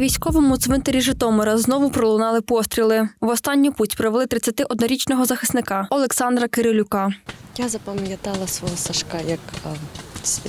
Військовому цвинтарі Житомира знову пролунали постріли. В останню путь провели 31-річного захисника Олександра Кирилюка. Я запам'ятала свого Сашка як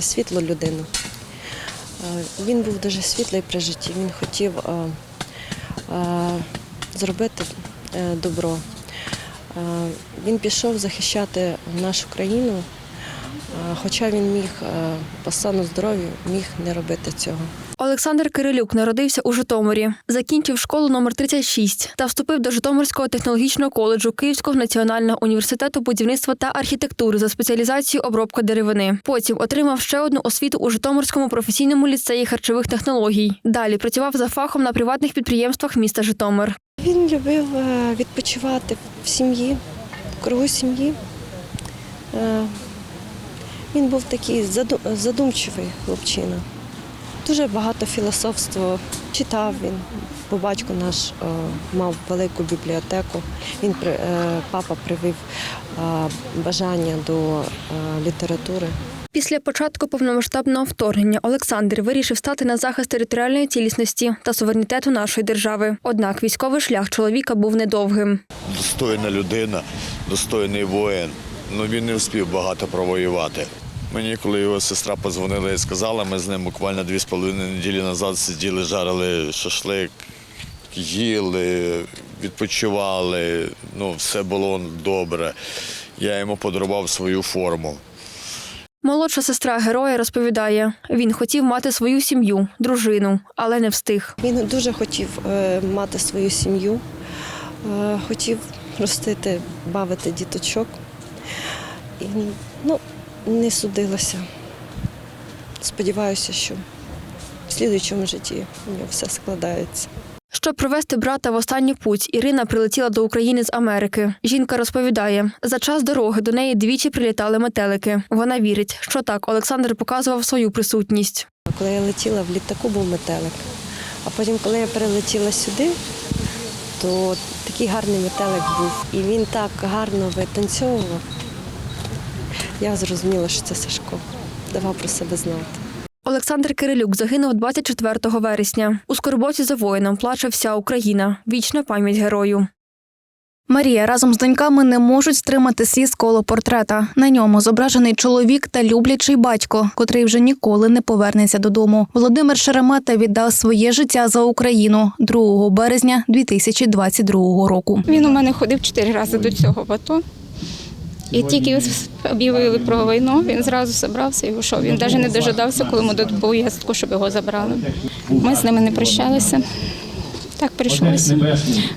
світлу людину. Він був дуже світлий при житті. Він хотів а, зробити е, добро. Він пішов захищати нашу країну, хоча він міг по стану здоров'я міг не робити цього. Олександр Кирилюк народився у Житомирі, закінчив школу номер 36 та вступив до Житомирського технологічного коледжу Київського національного університету будівництва та архітектури за спеціалізацією обробка деревини. Потім отримав ще одну освіту у Житомирському професійному ліцеї харчових технологій. Далі працював за фахом на приватних підприємствах міста Житомир. Він любив е, відпочивати в сім'ї, в кругу сім'ї. Е, Він був такий задумчивий хлопчина. Дуже багато філософствував, читав він. Бо батько наш е, мав велику бібліотеку. Він при- е, папа привив е, бажання до е, літератури. Після початку повномасштабного вторгнення Олександр вирішив стати на захист територіальної цілісності та суверенітету нашої держави. Однак військовий шлях чоловіка був недовгим. достойна людина, достойний воїн. Ну він не встиг багато провоювати. Мені, коли його сестра подзвонила і сказала, ми з ним буквально дві з половиною неділі назад сиділи, жарили шашлик, їли, відпочивали. Ну, все було добре. Я йому подарував свою форму. Молодша сестра героя розповідає: він хотів мати свою сім'ю, дружину, але не встиг. Він дуже хотів е, мати свою сім'ю, е, хотів ростити, бавити діточок. І ну, не судилося. Сподіваюся, що в слідуючому житті у нього все складається. Щоб провести брата в останню путь, Ірина прилетіла до України з Америки. Жінка розповідає, за час дороги до неї двічі прилітали метелики. Вона вірить, що так Олександр показував свою присутність. Коли я летіла в літаку, був метелик. А потім, коли я перелетіла сюди, то такий гарний метелик був. І він так гарно витанцьовував. Я зрозуміла, що це Сашко. Давав про себе знати. Олександр Кирилюк загинув 24 вересня. У скорботі за воїном плаче вся Україна. Вічна пам'ять герою. Марія разом з доньками не можуть стримати сліз коло портрета. На ньому зображений чоловік та люблячий батько, котрий вже ніколи не повернеться додому. Володимир Шеремета віддав своє життя за Україну 2 березня 2022 року. Він у мене ходив чотири рази до цього в АТО. І тільки об'явили про війну, він зразу зібрався і пішов. Він навіть не дожидався, коли ми дадуть поїздку, щоб його забрали. Ми з ними не прощалися. Так прийшлося.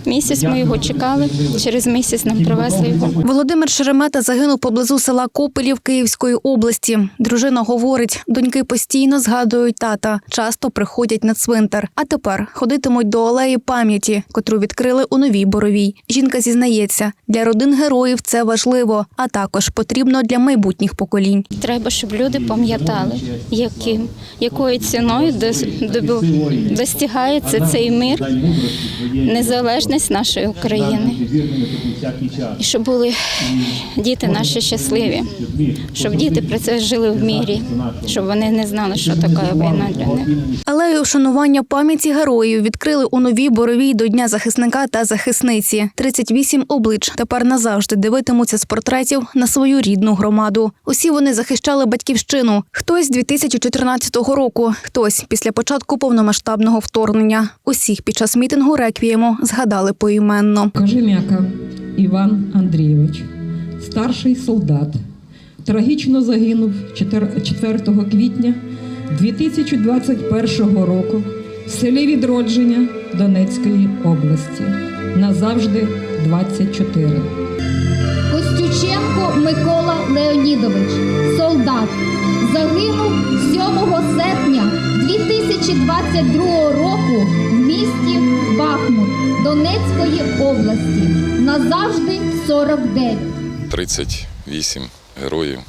Місяць ми його чекали, через місяць нам привезли його. Володимир Шеремета загинув поблизу села Копелів Київської області. Дружина говорить, доньки постійно згадують тата, часто приходять на цвинтар. А тепер ходитимуть до алеї пам'яті, котру відкрили у новій боровій. Жінка зізнається, для родин героїв це важливо, а також потрібно для майбутніх поколінь. Треба, щоб люди пам'ятали, яким, якою ціною достигається цей мир, незалежність нашої України. І щоб були діти наші щасливі, щоб діти про це жили в мірі, щоб вони не знали, що таке війна для них. Алею вшанування пам'яті героїв відкрили у новій боровій до Дня захисника та захисниці. 38 облич тепер назавжди дивитимуться з портретів на свою рідну громаду. Усі вони захищали батьківщину. Хтось з 2014 року, хтось після початку повномасштабного вторгнення. Усіх під час мітингу реквієму згадали поіменно. Кожем'яка Іван Андрійович, старший солдат, трагічно загинув 4 4 квітня 2021 року в селі Відродження Донецької області. Назавжди 24. Костюченко Микола Леонідович, солдат, загинув 7 серпня 2022 року місті Бахмут Донецької області. Назавжди 49. 38 героїв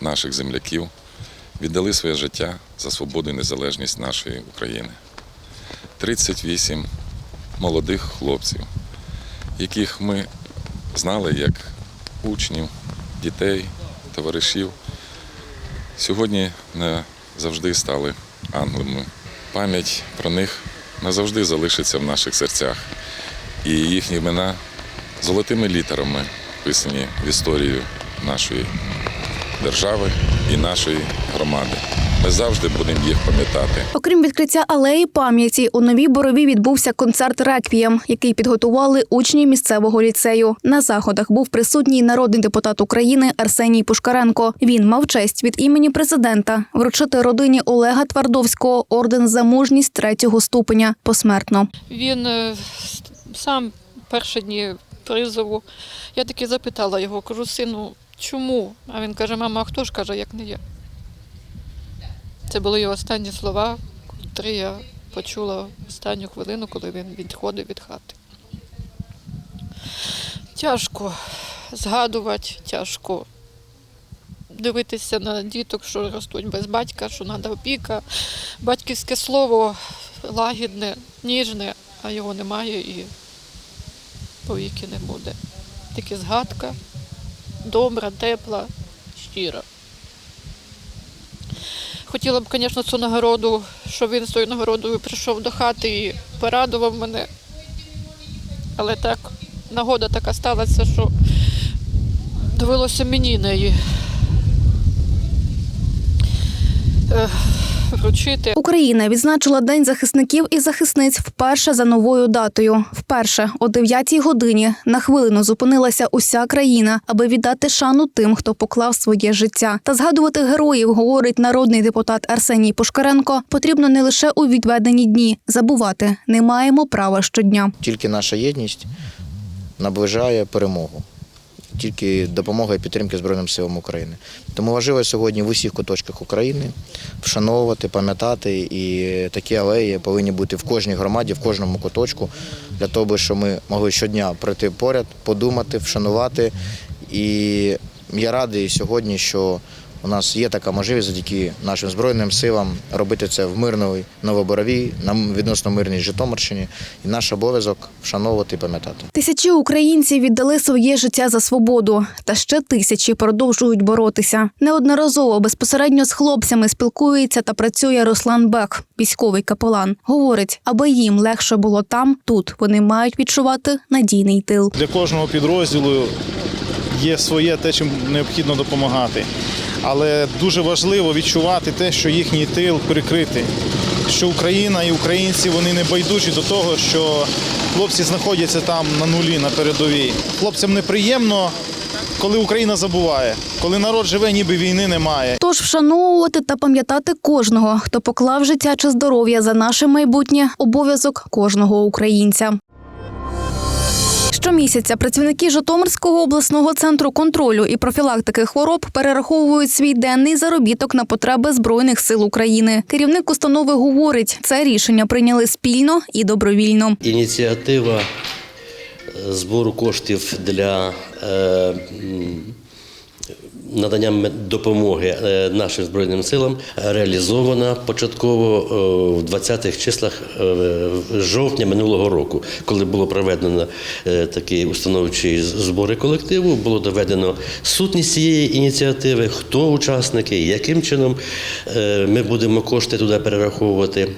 наших земляків віддали своє життя за свободу і незалежність нашої України. 38 молодих хлопців, яких ми знали як учнів, дітей, товаришів, сьогодні не завжди стали ангелами. Пам'ять про них назавжди залишаться в наших серцях. І їхні імена золотими літерами вписані в історію нашої держави і нашої громади. Ми завжди будемо їх пам'ятати. Окрім відкриття алеї пам'яті, у новій борові відбувся концерт Реквієм, який підготували учні місцевого ліцею. На заходах був присутній народний депутат України Арсеній Пушкаренко. Він мав честь від імені президента вручити родині Олега Твардовського орден за мужність третього ступеня посмертно. Він е, сам перші дні призову. Я таки запитала його, кажу, сину, чому? А він каже, мама, а хто ж каже, як не я? Це були його останні слова, котрі я почула в останню хвилину, коли він відходив від хати. Тяжко згадувати, тяжко дивитися на діток, що ростуть без батька, що треба опіка. Батьківське слово лагідне, ніжне, а його немає і повіки не буде. Тільки згадка, добра, тепла, щира. Хотіла б, звісно, цю нагороду, щоб він з тою нагородою прийшов до хати і порадував мене. Але так, нагода така сталася, що довелося мені неї вручити. Україна відзначила День захисників і захисниць вперше за новою датою. Вперше о 9-й годині на хвилину зупинилася уся країна, аби віддати шану тим, хто поклав своє життя. Та згадувати героїв, говорить народний депутат Арсеній Пушкаренко, потрібно не лише у відведені дні. Забувати не маємо права щодня. Тільки наша єдність наближає перемогу. Тільки допомога і підтримки Збройним силам України. Тому важливо сьогодні в усіх куточках України вшановувати, пам'ятати, і такі алеї повинні бути в кожній громаді, в кожному куточку, для того, щоб ми могли щодня прийти поряд, подумати, вшанувати. І я радий сьогодні, що у нас є така можливість завдяки нашим збройним силам робити це в мирної Новоборовій, на відносно мирній Житомирщині. І наш обов'язок вшановувати і пам'ятати. Тисячі українців віддали своє життя за свободу, та ще тисячі продовжують боротися. Неодноразово безпосередньо з хлопцями спілкується та працює Руслан Бек, військовий капелан. Говорить, аби їм легше було там, тут вони мають відчувати надійний тил. Для кожного підрозділу є своє те, чим необхідно допомагати. Але дуже важливо відчувати те, що їхній тил прикритий, що Україна і українці вони не байдужі до того, що хлопці знаходяться там на нулі, на передовій. Хлопцям неприємно, коли Україна забуває, коли народ живе, ніби війни немає. Тож вшановувати та пам'ятати кожного, хто поклав життя чи здоров'я за наше майбутнє обов'язок кожного українця. Щомісяця працівники Житомирського обласного центру контролю і профілактики хвороб перераховують свій денний заробіток на потреби збройних сил України. Керівник установи говорить, це рішення прийняли спільно і добровільно. Ініціатива е, збору коштів для е, м, надання допомоги е, нашим Збройним силам реалізована початково е, в 20-х числах е, жовтня минулого року, коли було проведено е, такі установчі збори колективу, було доведено сутність цієї ініціативи, хто учасники, яким чином е, ми будемо кошти туди перераховувати.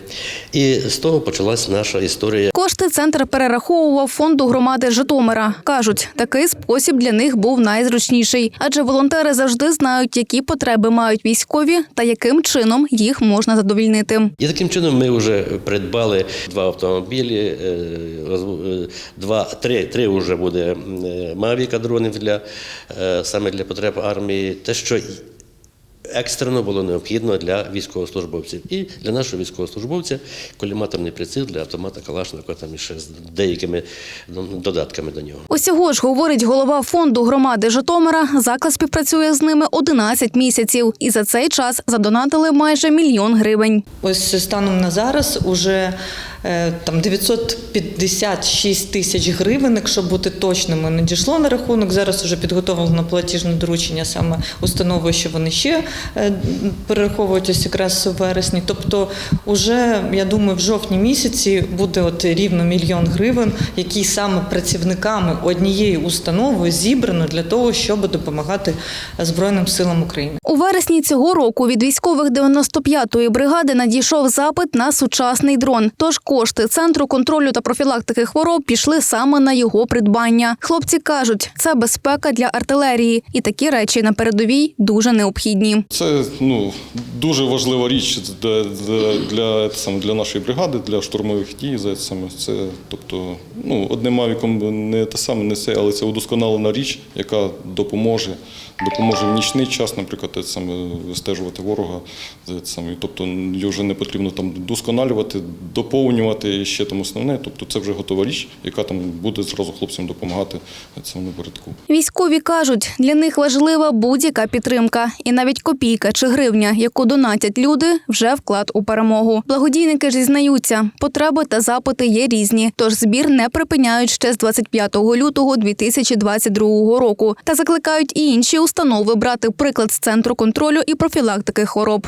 І з того почалась наша історія. Кошти центр перераховував фонду громади Житомира. кажуть, такий спосіб для них був найзручніший, адже волонтери завжди знають, які потреби мають військові та яким чином їх можна задовільнити. І таким чином ми вже придбали два автомобілі, е, е, два, три, три вже буде е, мавіка дронів для е, саме для потреб армії. Те, що екстрено було необхідно для військовослужбовців. І для нашого військовослужбовця коліматорний приціл для автомата Калашникова там і ще з деякими ну, додатками до нього. Усього ж говорить голова фонду громади Житомира. Заклад співпрацює з ними 11 місяців, і за цей час задонатили майже мільйон гривень. Ось станом на зараз уже там 956 тисяч гривень, якщо бути точними, надійшло на рахунок. Зараз вже підготовлено платіжне доручення саме установою, що вони ще е, перераховують ось якраз у вересні. Тобто, уже я думаю, в жовтні місяці буде от рівно мільйон гривень, які саме працівниками однієї установи зібрано для того, щоб допомагати Збройним силам України. У вересні цього року від військових 95-ї бригади надійшов запит на сучасний дрон. Тож кошти центру контролю та профілактики хвороб пішли саме на його придбання. Хлопці кажуть, це безпека для артилерії, і такі речі на передовій дуже необхідні. Це ну дуже важлива річ для, для, для, для нашої бригади, для штурмових дій. за Саме це, тобто, ну одним мавіком не те саме, не це, але це удосконалена річ, яка допоможе, допоможе в нічний час, наприклад, саме вистежувати ворога. це саме. Тобто її вже не потрібно там досконалювати, доповнювати і ще там основне. Тобто це вже готова річ, яка там буде зразу хлопцям допомагати цьому напередку. Військові кажуть, для них важлива будь-яка підтримка, і навіть копійка чи гривня, яку донатять люди, вже вклад у перемогу. Благодійники ж зізнаються, потреби та запити є різні, тож збір не припиняють ще з 25 лютого 2022 року та закликають і інші установи брати приклад з центру контролю і профілактики хвороб.